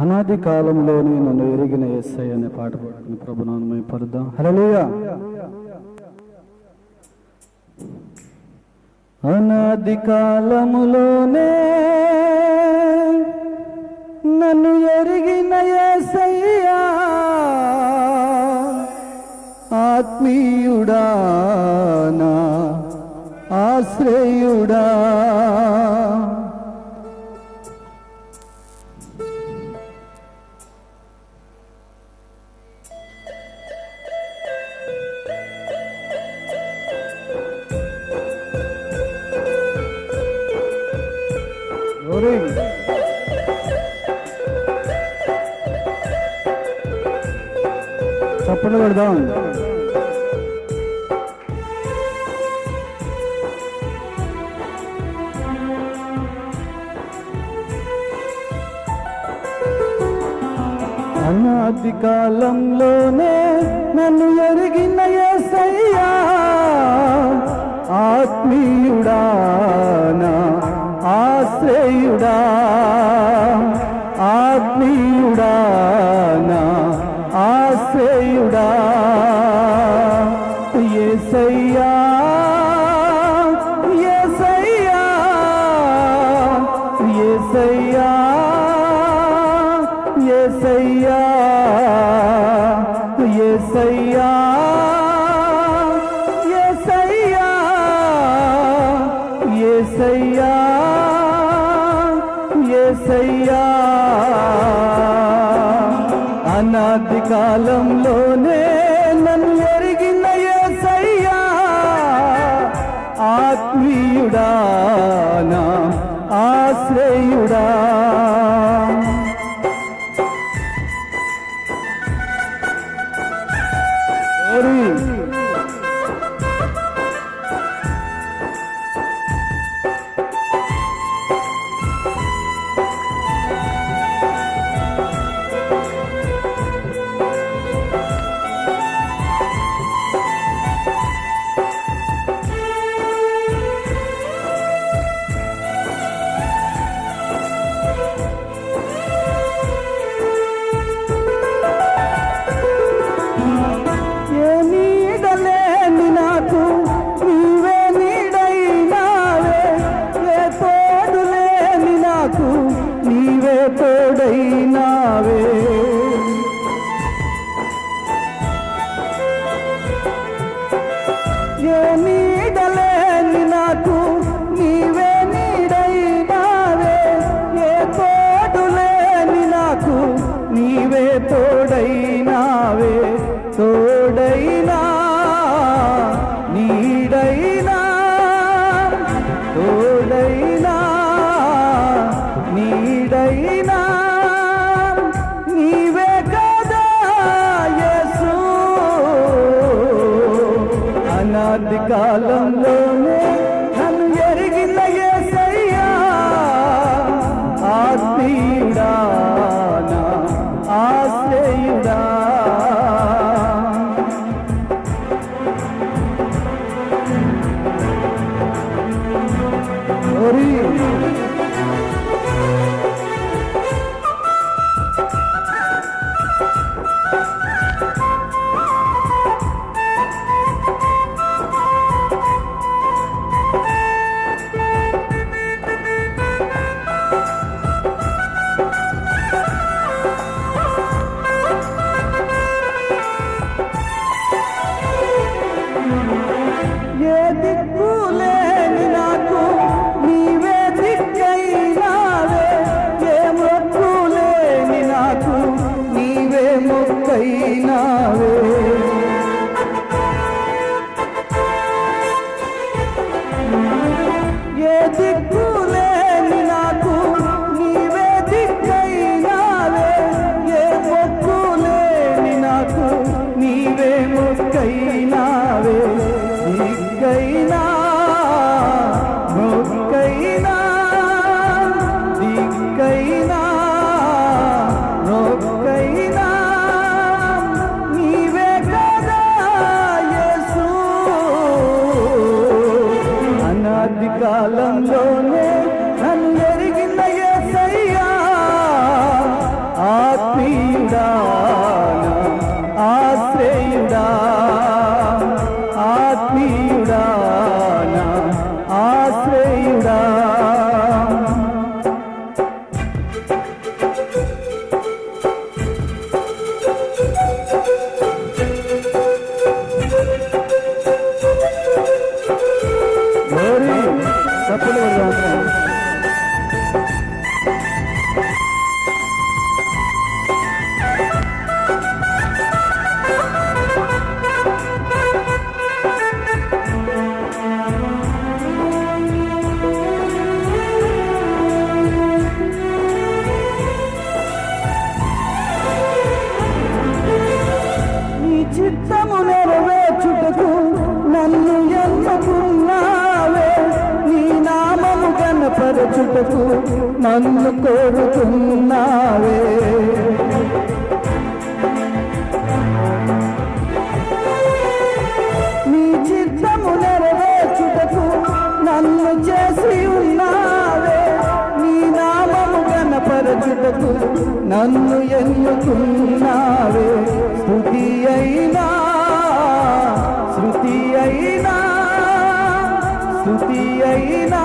అనాది కాలంలోనే నన్ను ఎరిగిన ఎస్ఐ అనే పాట పాడుకుని ప్రభునామై పరుద్దాం హల్లెలూయా. అనాది కాలములోనే నన్ను ఎరిగిన ఎస్ఐయా ఆత్మీయుడా. Glory. చప్పట్లు పెడదాం అనాది కాలంలోనే నన్ను ఎరిగిన యేసయ్యా ఆత్మీయ యేసయ్యా యేసయ్యా యేసయ్యా యేసయ్యా యేసయ్యా యేసయ్యా యేసయ్యా యేసయ్యా అనాది కాలంలో ఆత్మీయుడా నా ఆశ్రయుడా. తోడైనావే ఏ నీడలేని నాకు నీవే నీడైనావే. ఏ తోడు లేని నాకు నీవే తోడైనావే Maria. ये दिक्कत నెరవేర్చుటకు నన్ను కోరుతున్నావే. నీ చిత్తము నెరవేర్చుటకు నన్ను చేసి ఉన్నావే. నీ నామము గణపరచుటకు నన్ను ఎన్నుకున్నావే. స్థుతి అయినా శృతి అయినా స్థుతి అయినా.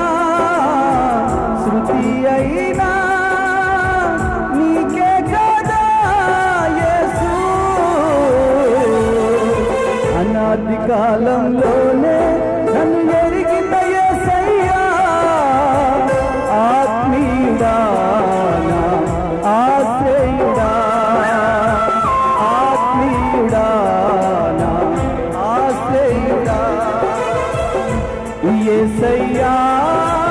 मैया